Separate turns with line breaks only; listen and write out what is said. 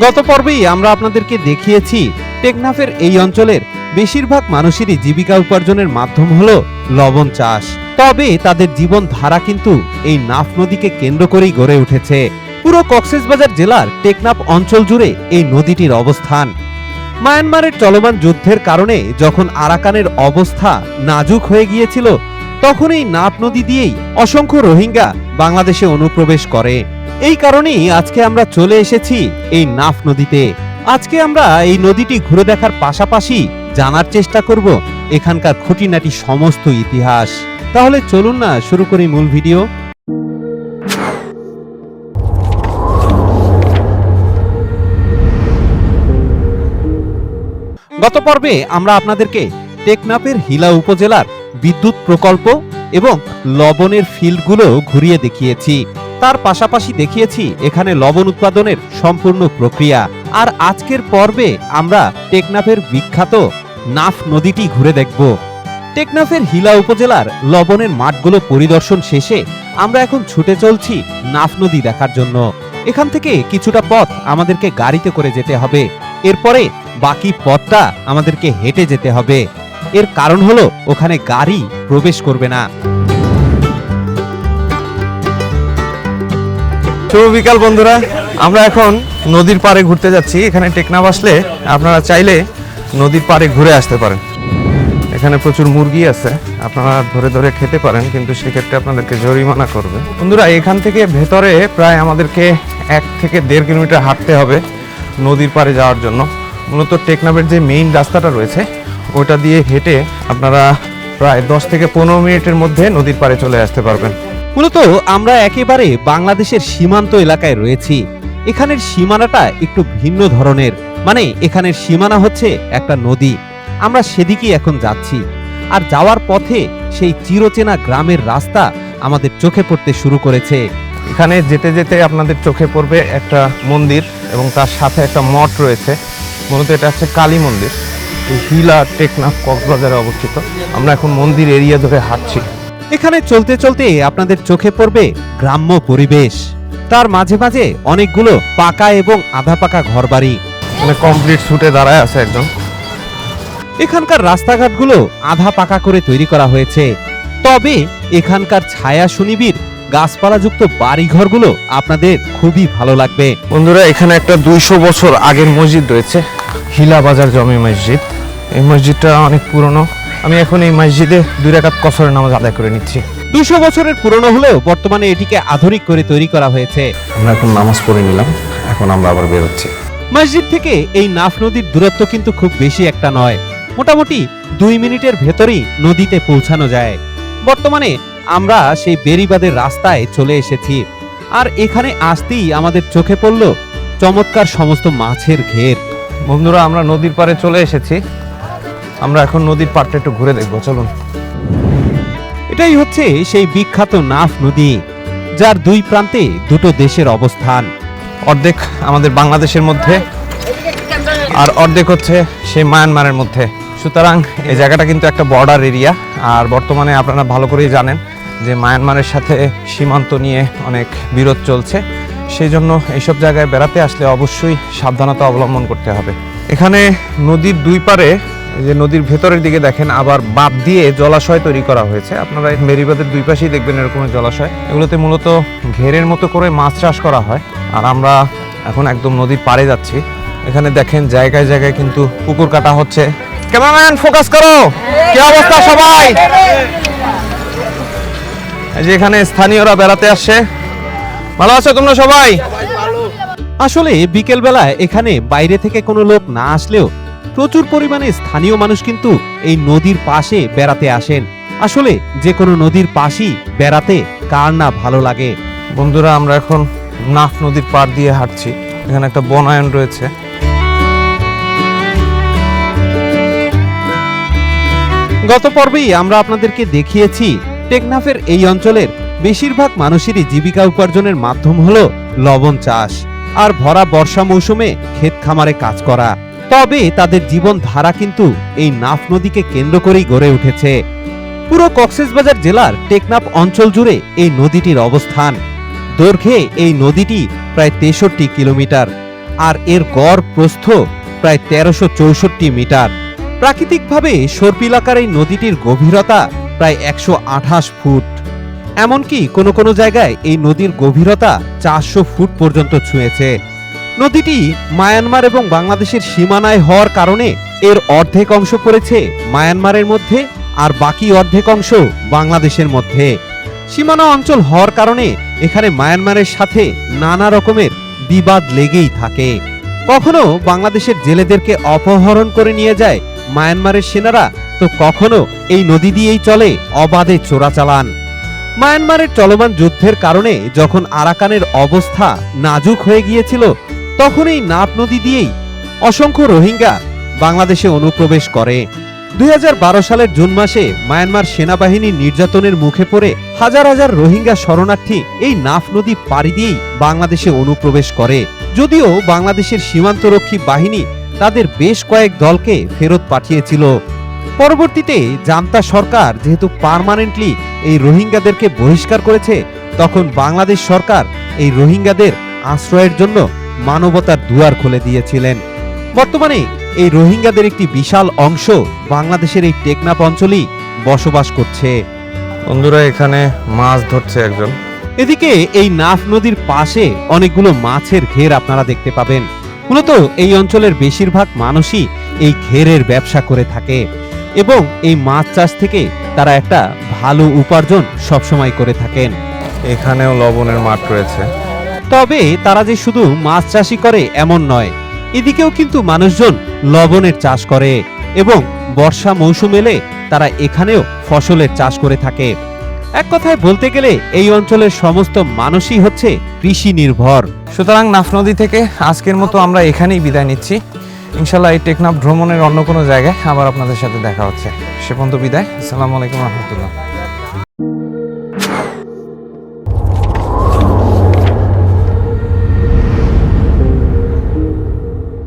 গত পর্বেই আমরা আপনাদেরকে দেখিয়েছি, টেকনাফের এই অঞ্চলের বেশিরভাগ মানুষেরই জীবিকা উপার্জনের মাধ্যম হলো লবণ চাষ। তবে তাদের জীবন ধারা কিন্তু এই নাফ নদীকে কেন্দ্র করেই গড়ে উঠেছে। পুরো কক্সবাজার জেলার টেকনাফ অঞ্চল জুড়ে এই নদীটির অবস্থান। মায়ানমারের চলমান যুদ্ধের কারণে যখন আরাকানের অবস্থা নাজুক হয়ে গিয়েছিল তখন এই নাপ নদী দিয়েই অসংখ্য রোহিঙ্গা বাংলাদেশে অনুপ্রবেশ করে। এই কারণেই আজকে আমরা চলে এসেছি এই নাফ নদীতে। আজকে আমরা এই নদীটি ঘুরে দেখার পাশাপাশি জানার চেষ্টা করব এখানকার খুঁটিনাটি সমস্ত ইতিহাস। তাহলে চলুন না, শুরু করি মূল ভিডিও। গত পর্বে আমরা আপনাদেরকে টেকনাফের হিলা উপজেলার বিদ্যুৎ প্রকল্প এবং লবণের ফিল্ডগুলো ঘুরিয়ে দেখিয়েছি। তার পাশাপাশি দেখিয়েছি এখানে লবণ উৎপাদনের সম্পূর্ণ প্রক্রিয়া। আর আজকের পর্বে আমরা টেকনাফের বিখ্যাত নাফ নদীটি ঘুরে দেখব। টেকনাফের হিলা উপজেলার লবণের মাঠগুলো পরিদর্শন শেষে আমরা এখন ছুটে চলছি নাফ নদী দেখার জন্য। এখান থেকে কিছুটা পথ আমাদেরকে গাড়িতে করে যেতে হবে। এরপরে বাকি পথটা আমাদেরকে হেঁটে যেতে হবে। এর কারণ হলো ওখানে গাড়ি প্রবেশ করবে না।
শুভ বিকাল বন্ধুরা, আমরা এখন নদীর পাড়ে ঘুরতে যাচ্ছি। এখানে টেকনাফ আসলে আপনারা চাইলে নদীর পাড়ে ঘুরে আসতে পারেন। এখানে প্রচুর মুরগি আছে, আপনারা ধরে ধরে খেতে পারেন, কিন্তু সেক্ষেত্রে আপনাদেরকে জরিমানা করবে। বন্ধুরা, এখান থেকে ভেতরে প্রায় আমাদেরকে এক থেকে দেড় কিলোমিটার হাঁটতে হবে নদীর পাড়ে যাওয়ার জন্য। মূলত টেকনাফের যে মেইন রাস্তাটা রয়েছে ওটা দিয়ে হেঁটে আপনারা প্রায় দশ থেকে পনেরো মিনিটের মধ্যে নদীর পাড়ে চলে আসতে পারবেন।
মূলত আমরা একেবারে বাংলাদেশের সীমান্ত এলাকায় রয়েছি। এখানের সীমানাটা একটু ভিন্ন ধরনের। মানে এখানের সীমানা হচ্ছে একটা নদী। আমরা সেদিকেই এখন যাচ্ছি। আর যাওয়ার পথে সেই চিরচেনা গ্রামের রাস্তা আমাদের চোখে পড়তে শুরু করেছে।
এখানে যেতে যেতে আপনাদের চোখে পড়বে একটা মন্দির এবং তার সাথে একটা মঠ রয়েছে। মূলত এটা হচ্ছে কালী মন্দির। হিলা টেকনাফ কক্সবাজারে অবস্থিত। আমরা এখন মন্দির এরিয়া ধরে হাঁটছি।
এখানে চলতে চলতে আপনাদের চোখে পড়বে গ্রাম্য পরিবেশ। তার মাঝে মাঝে অনেকগুলো পাকা এবং আধা পাকা ঘরবাড়ি।
মানে কমপ্লিট শুটে দাঁড়ায় আছে একদম।
এখানকার রাস্তাঘাটগুলো আধা পাকা করে তৈরি করা হয়েছে। তবে এখানকার ছায়া সুনিবির গাছপালাযুক্ত বাড়িঘরগুলো আপনাদের খুবই ভালো লাগবে।
বন্ধুরা, এখানে একটা দুইশো বছর আগের মসজিদ রয়েছে। হিলা বাজার জমি মসজিদ। এই মসজিদটা অনেক পুরনো। আমি এখন এই মসজিদে দুই রাকাত কসরের নামাজ আদায় করে নিচ্ছি।
দুশো বছরের পুরনো হলেও বর্তমানে এটিকে আধুনিক করে তৈরি করা হয়েছে।
আমরা এখন নামাজ পড়ে নিলাম। এখন আমরা আবার বেরোচ্ছি
মসজিদ থেকে এই নাফ নদীর দূরত্ব কিন্তু খুব বেশি একটা নয়। মোটামুটি দুই মিনিটের ভেতরেই নদীতে পৌঁছানো যায়। বর্তমানে আমরা সেই বেরিবাদের রাস্তায় চলে এসেছি। আর এখানে আসতেই আমাদের চোখে পড়ল চমৎকার সমস্ত মাছের ঘের।
বন্ধুরা আমরা নদীর পাড়ে চলে এসেছি। আমরা এখন নদীর পাড়টা একটু ঘুরে দেখব চলুন।
এটাই হচ্ছে সেই বিখ্যাত নাফ নদী যার দুই প্রান্তে দুটো দেশের অবস্থান।
অর্ধেক আমাদের বাংলাদেশের মধ্যে আর অর্ধেক হচ্ছে সেই মায়ানমারের মধ্যে। সুতরাং এই জায়গাটা কিন্তু একটা বর্ডার এরিয়া আর বর্তমানে আপনারা ভালো করেই জানেন যে মায়ানমারের সাথে সীমান্ত নিয়ে অনেক বিরোধ চলছে। সেই জন্য এইসব জায়গায় বেড়াতে আসলে অবশ্যই সাবধানতা অবলম্বন করতে হবে। এখানে নদীর দুই পারে যে নদীর ভেতরের দিকে দেখেন, আবার বাঁধ দিয়ে জলাশয় তৈরি করা হয়েছে। আপনারা মেরিবাদের দুই পাশেই দেখবেন এরকম জলাশয়। এগুলোতে মূলত ঘেরের মতো করে মাছ চাষ করা হয়। আর আমরা এখন একদম নদীর পাড়ে যাচ্ছি। এখানে দেখেন, জায়গায় জায়গায় কিন্তু পুকুর কাটা হচ্ছে। ক্যামেরাম্যান, ফোকাস করো! কি অবস্থা সবাই? যে এখানে স্থানীয়রা বেড়াতে আসছে ভালো আছো তোমরা সবাই?
আসলে বিকেলবেলায় এখানে বাইরে থেকে কোনো লোক না আসলেও প্রচুর পরিমাণে স্থানীয় মানুষ কিন্তু এই নদীর পাশে বেড়াতে আসেন। আসলে যে কোনো নদীর পাশেই বেড়াতে কার না ভালো লাগে।
বন্ধুরা আমরা এখন নাফ নদীর পাড় দিয়ে হাঁটছি। এখানে একটা বনায়ন রয়েছে।
গত পর্বেই আমরা আপনাদেরকে দেখিয়েছি টেকনাফের এই অঞ্চলের বেশিরভাগ মানুষেরই জীবিকা উপার্জনের মাধ্যম হল লবণ চাষ আর ভরা বর্ষা মৌসুমে ক্ষেত খামারে কাজ করা। তবে তাদের জীবন ধারা কিন্তু এই নাফ নদীকে কেন্দ্র করেই গড়ে উঠেছে। পুরো কক্সবাজার জেলার টেকনাফ অঞ্চল জুড়ে এই নদীটির অবস্থান। দৈর্ঘ্যে এই নদীটি প্রায় তেষট্টি কিলোমিটার আর এর গড় প্রস্থ প্রায় তেরোশো চৌষট্টি মিটার। প্রাকৃতিকভাবে সর্পিলাকার এই নদীটির গভীরতা প্রায় একশো আঠাশ ফুট। এমনকি কোনো কোনো জায়গায় এই নদীর গভীরতা চারশো ফুট পর্যন্ত ছুঁয়েছে। নদীটি মায়ানমার এবং বাংলাদেশের সীমানায় হওয়ার কারণে এর অর্ধেক অংশ পড়েছে মায়ানমারের মধ্যে আর বাকি অর্ধেক অংশ বাংলাদেশের মধ্যে। সীমানা অঞ্চল হওয়ার কারণে এখানে মায়ানমারের সাথে নানা রকমের বিবাদ লেগেই থাকে। কখনো বাংলাদেশের জেলেদেরকে অপহরণ করে নিয়ে যায় মায়ানমারের সেনারা, তো কখনো এই নদী দিয়েই চলে অবাধে চোরাচালান। মায়ানমারের চলমান যুদ্ধের কারণে যখন আরাকানের অবস্থা নাজুক হয়ে গিয়েছিল তখন এই নাপ নদী দিয়েই অসংখ্য রোহিঙ্গা বাংলাদেশে অনুপ্রবেশ করে। দুই হাজার বারো সালের জুন মাসে মায়ানমার সেনাবাহিনীর নির্যাতনের মুখে পড়ে হাজার হাজার রোহিঙ্গা শরণার্থী এই নাফ নদী পাড়ি দিয়েই বাংলাদেশে অনুপ্রবেশ করে। যদিও বাংলাদেশের সীমান্তরক্ষী বাহিনী তাদের বেশ কয়েক দলকে ফেরত পাঠিয়েছিল। পরবর্তীতে জান্তা সরকার যেহেতু পার্মানেন্টলি এই রোহিঙ্গাদেরকে বহিষ্কার করেছে তখন বাংলাদেশ সরকার এই রোহিঙ্গাদের আশ্রয়ের জন্য মানবতার দুয়ার খুলে দিয়েছিলেন। বর্তমানে এই রোহিঙ্গাদের একটি বিশাল অংশ বাংলাদেশের এই টেকনাফ অঞ্চলেই বসবাস করছে।
বন্ধুরা এখানে মাছ ধরছে একজন।
এদিকে এই নাফ নদীর পাশে অনেকগুলো মাছের ঘের আপনারা দেখতে পাবেন। মূলত এই অঞ্চলের বেশিরভাগ মানুষই এই ঘেরের ব্যবসা করে থাকে। এবং এই মাছ চাষ থেকে তারা একটা ভালো উপার্জন সবসময় করে থাকেন।
এখানেও লবণের মাঠ রয়েছে।
তবে তারা যে শুধু মাছ চাষই করে এমন নয় এদিকেও কিন্তু মানুষজন লবণের চাষ করে এবং বর্ষা মৌসুম এলে তারা এখানেও ফসলের চাষ করে থাকে। এক কথায় বলতে গেলে এই অঞ্চলের সমস্ত মানুষই হচ্ছে কৃষি নির্ভর।
সুতরাং নাফ নদী থেকে আজকের মতো আমরা এখানেই বিদায় নিচ্ছি। ইনশাল্লাহ এই টেকনাফ ভ্রমণের অন্য কোনো জায়গায় আবার আপনাদের সাথে দেখা হচ্ছে। সে পর্যন্ত বিদায়। আসসালামু আলাইকুম রহমতুল্লাহ।